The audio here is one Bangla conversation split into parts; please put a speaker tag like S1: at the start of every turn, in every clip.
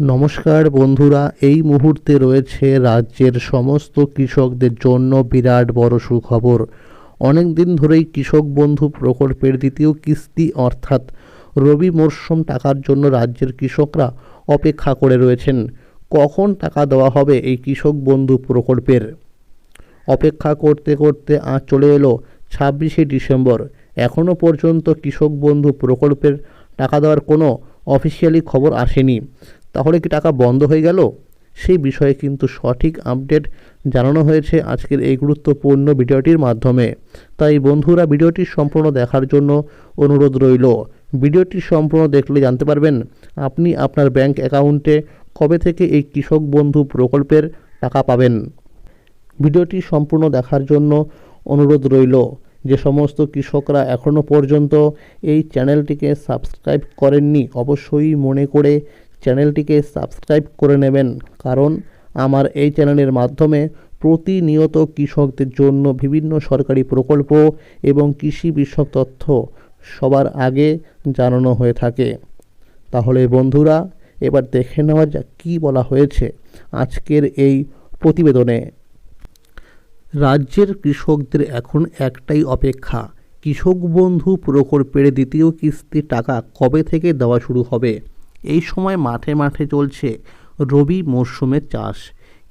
S1: নমস্কার বন্ধুরা, এই মুহূর্তে রয়েছে রাজ্যের সমস্ত কৃষকদের জন্য বিরাট বড় সুখবর। অনেক দিন ধরেই কৃষক বন্ধু প্রকল্পের দ্বিতীয় কিস্তি অর্থাৎ রবি মরশুম টাকার জন্য রাজ্যের কৃষকরা অপেক্ষা করে রয়েছেন। কখন টাকা দেওয়া হবে এই কৃষক বন্ধু প্রকল্পের? অপেক্ষা করতে করতে আজ চলে এলো ছাব্বিশে ডিসেম্বর। এখনও পর্যন্ত কৃষক বন্ধু প্রকল্পের টাকা দেওয়ার কোনো অফিসিয়ালি খবর আসেনি। তাহলে কি টাকা বন্ধ হয়ে গেল? সেই বিষয়ে কিন্তু সঠিক আপডেট জানানো হয়েছে আজকের এই গুরুত্বপূর্ণ ভিডিওটির মাধ্যমে। তাই বন্ধুরা, ভিডিওটি সম্পূর্ণ দেখার জন্য অনুরোধ রইল। ভিডিওটি সম্পূর্ণ দেখলে জানতে পারবেন, আপনি আপনার ব্যাংক অ্যাকাউন্টে কবে থেকে এই কৃষক বন্ধু প্রকল্পের টাকা পাবেন। ভিডিওটি সম্পূর্ণ দেখার জন্য অনুরোধ রইল। যে সমস্ত কৃষকরা এখনও পর্যন্ত এই চ্যানেলটিকে সাবস্ক্রাইব করেননি, অবশ্যই মনে করে চ্যানেলটিকে সাবস্ক্রাইব করে নেবেন। কারণ আমার এই চ্যানেলের মাধ্যমে প্রতিনিয়ত কৃষকদের জন্য বিভিন্ন সরকারি প্রকল্প এবং কৃষি বিষয়ক তথ্য সবার আগে জানানো হয়ে থাকে। তাহলে বন্ধুরা, এবার দেখে নেওয়া যাক কী বলা হয়েছে আজকের এই প্রতিবেদনে। রাজ্যের কৃষকদের এখন একটাই অপেক্ষা, কৃষক বন্ধু প্রকল্পের দ্বিতীয় কিস্তি টাকা কবে থেকে দেওয়া শুরু হবে? এই সময় মাঠে মাঠে চলছে রবি মরশুমের চাষ।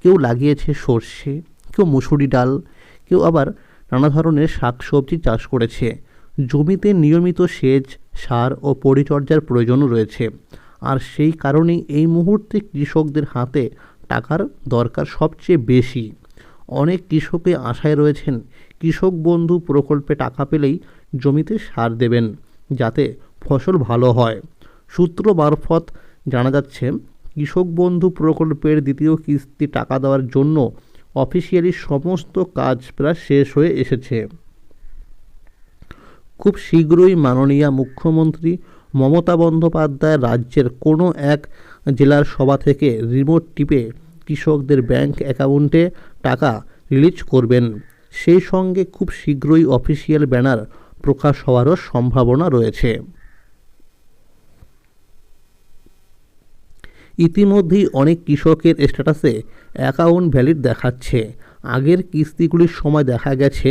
S1: কেউ লাগিয়েছে সর্ষে, কেউ মুসুরি ডাল, কেউ আবার নানা ধরনের শাকসবজি চাষ করেছে। জমিতে নিয়মিত সেচ, সার ও পরিচর্যার প্রয়োজনও রয়েছে। আর সেই কারণেই এই মুহূর্তে কৃষকদের হাতে টাকার দরকার সবচেয়ে বেশি। অনেক কৃষকে আশায় রয়েছেন কৃষক বন্ধু প্রকল্পে টাকা পেলেই জমিতে সার দেবেন, যাতে ফসল ভালো হয়। সূত্র মারফত জানা যাচ্ছে, কৃষক বন্ধু প্রকল্পের দ্বিতীয় কিস্তি টাকা দেওয়ার জন্য অফিসিয়ালি সমস্ত কাজ প্রায় শেষ হয়ে এসেছে। খুব শীঘ্রই মাননীয় মুখ্যমন্ত্রী মমতা বন্দ্যোপাধ্যায় রাজ্যের কোনো এক জেলার সভা থেকে রিমোট টিপে কৃষকদের ব্যাংক অ্যাকাউন্টে টাকা রিলিজ করবেন। সেই সঙ্গে খুব শীঘ্রই অফিসিয়াল ব্যানার প্রকাশ হওয়ারও সম্ভাবনা রয়েছে। ইতিমধ্যেই অনেক কৃষকের স্ট্যাটাসে অ্যাকাউন্ট ভ্যালিড দেখাচ্ছে। আগের কিস্তিগুলির সময় দেখা গেছে,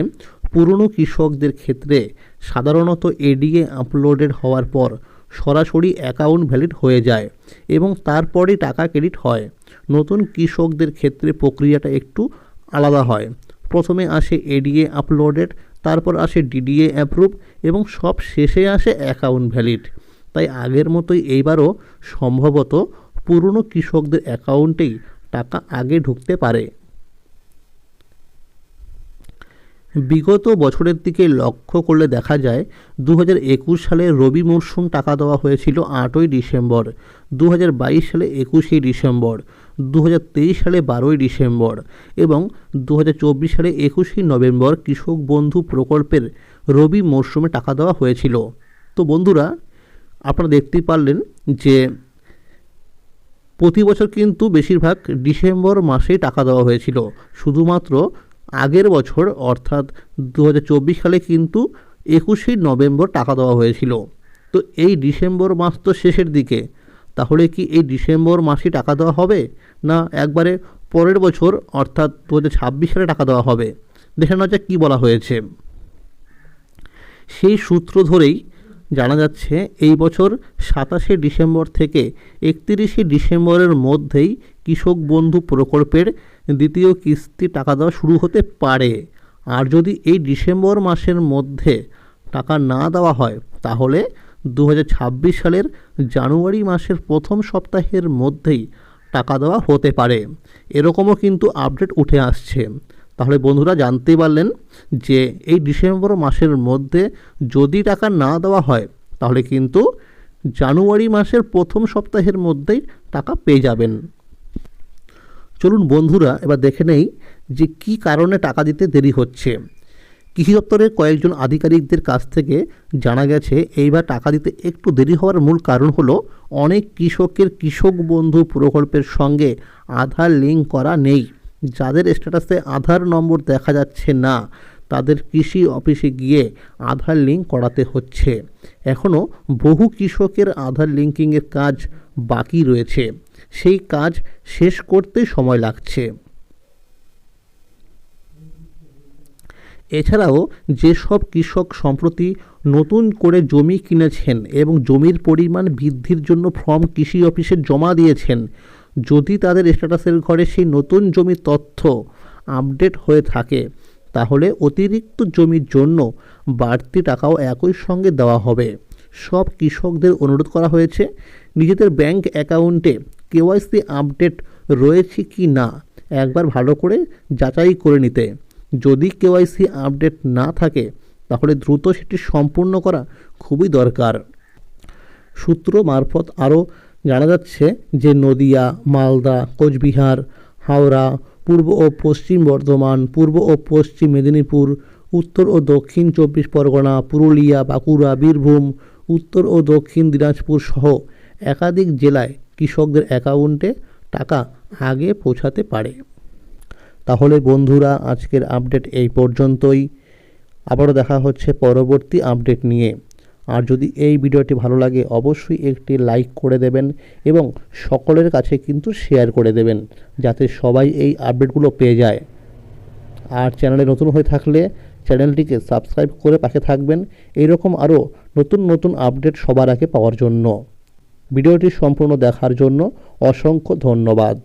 S1: পুরনো কৃষকদের ক্ষেত্রে সাধারণত এডিএ আপলোডেড হওয়ার পর সরাসরি অ্যাকাউন্ট ভ্যালিড হয়ে যায় এবং তারপরেই টাকা ক্রেডিট হয়। নতুন কৃষকদের ক্ষেত্রে প্রক্রিয়াটা একটু আলাদা হয়। প্রথমে আসে এডিএ আপলোডেড তারপর আসে ডিডিএ অ্যাপ্রুভ এবং সব শেষে আসে অ্যাকাউন্ট ভ্যালিড তাই আগের মতোই এইবারও সম্ভবত পুরনো কৃষকদের অ্যাকাউন্টেই টাকা আগে ঢুকতে পারে। বিগত বছরের দিকে লক্ষ্য করলে দেখা যায় দু হাজার একুশ সালে রবি মরশুম টাকা দেওয়া হয়েছিল আটই ডিসেম্বর দু হাজার বাইশ সালে একুশে ডিসেম্বর দু হাজার তেইশ সালে বারোই ডিসেম্বর এবং দু হাজার চব্বিশ সালে একুশে নভেম্বর কৃষক বন্ধু প্রকল্পের রবি মরশুমে টাকা দেওয়া হয়েছিল। তো বন্ধুরা, আপনারা দেখতেই পারলেন যে প্রতি বছর কিন্তু বেশিরভাগ ডিসেম্বর মাসেই টাকা দেওয়া হয়েছিল। শুধুমাত্র আগের বছর, অর্থাৎ দু হাজার চব্বিশ সালে কিন্তু একুশে নভেম্বর টাকা দেওয়া হয়েছিল। তো এই ডিসেম্বর মাস তো শেষের দিকে। তাহলে কি এই ডিসেম্বর মাসে টাকা দেওয়া হবে? না, একবারে পরের বছর, অর্থাৎ দু হাজার ছাব্বিশ সালে টাকা দেওয়া হবে? দেখে যাক কী বলা হয়েছে? সেই সূত্র ধরেই জানা যাচ্ছে, এই বছর সাতাশে ডিসেম্বর থেকে একত্রিশে ডিসেম্বরের মধ্যেই কৃষক বন্ধু প্রকল্পের দ্বিতীয় কিস্তি টাকা দেওয়া শুরু হতে পারে। আর যদি এই ডিসেম্বর মাসের মধ্যে টাকা না দেওয়া হয়, তাহলে দু হাজার ছাব্বিশ সালের জানুয়ারি মাসের প্রথম সপ্তাহের মধ্যেই টাকা দেওয়া হতে পারে। এরকমও কিন্তু আপডেট উঠে আসছে। তাহলে বন্ধুরা জানতে পারলেন যে এই ডিসেম্বর মাসের মধ্যে যদি টাকা না দেওয়া হয়, তাহলে কিন্তু জানুয়ারি মাসের প্রথম সপ্তাহের মধ্যেই টাকা পেয়ে যাবেন। চলুন বন্ধুরা এবার দেখে নেই যে কি কারণে টাকা দিতে দেরি হচ্ছে। কৃষি দপ্তরের কয়েকজন আধিকারিকদের কাছ থেকে জানা গেছে, এইবার টাকা দিতে একটু দেরি হওয়ার মূল কারণ হলো অনেক কৃষকের কৃষক বন্ধু প্রকল্পের সঙ্গে আধার লিঙ্ক করা নেই। যাদের স্ট্যাটাসে আধার নম্বর দেখা যাচ্ছে না, তাদের কৃষি অফিসে গিয়ে আধার লিঙ্ক করাতে হচ্ছে। এখনও বহু কৃষকের আধার লিঙ্কিংয়ের কাজ বাকি রয়েছে। সেই কাজ শেষ করতেই সময় লাগছে। এছাড়াও যেসব কৃষক সম্প্রতি নতুন করে জমি কিনেছেন এবং জমির পরিমাণ বৃদ্ধির জন্য ফর্ম কৃষি অফিসে জমা দিয়েছেন যদি তাদের স্ট্যাটাসের ঘরে সেই নতুন জমির তথ্য আপডেট হয়ে থাকে, তাহলে অতিরিক্ত জমির জন্য বাড়তি টাকাও একই সঙ্গে দেওয়া হবে। সব কৃষকদের অনুরোধ করা হয়েছে, নিজেদের ব্যাংক অ্যাকাউন্টে কেওয়াইসি আপডেট রয়েছে কি না, একবার ভালো করে যাচাই করে নিতে। যদি কেওয়াইসি আপডেট না থাকে, তাহলে দ্রুত সেটি সম্পূর্ণ করা খুবই দরকার। সূত্র মারফত আরও জানা যাচ্ছে যে নদিয়া, মালদা, কোচবিহার, হাওড়া, পূর্ব ও পশ্চিম বর্ধমান, পূর্ব ও পশ্চিম মেদিনীপুর, উত্তর ও দক্ষিণ চব্বিশ পরগনা, পুরুলিয়া, বাঁকুড়া, বীরভূম, উত্তর ও দক্ষিণ দিনাজপুর সহ একাধিক জেলায় কৃষকদের অ্যাকাউন্টে টাকা আগে পৌঁছাতে পারে। তাহলে বন্ধুরা, আজকের আপডেট এই পর্যন্তই। আবারও দেখা হচ্ছে পরবর্তী আপডেট নিয়ে। আর যদি এই ভিডিওটি ভালো লাগে, অবশ্যই একটি লাইক করে দেবেন এবং সকলের কাছে কিন্তু শেয়ার করে দেবেন, যাতে সবাই এই আপডেটগুলো পেয়ে যায়। আর চ্যানেলে নতুন হয়ে থাকলে চ্যানেলটিকে সাবস্ক্রাইব করে পাশে থাকবেন এইরকম আরও নতুন নতুন আপডেট সবার আগে পাওয়ার জন্য। ভিডিওটি সম্পূর্ণ দেখার জন্য অসংখ্য ধন্যবাদ।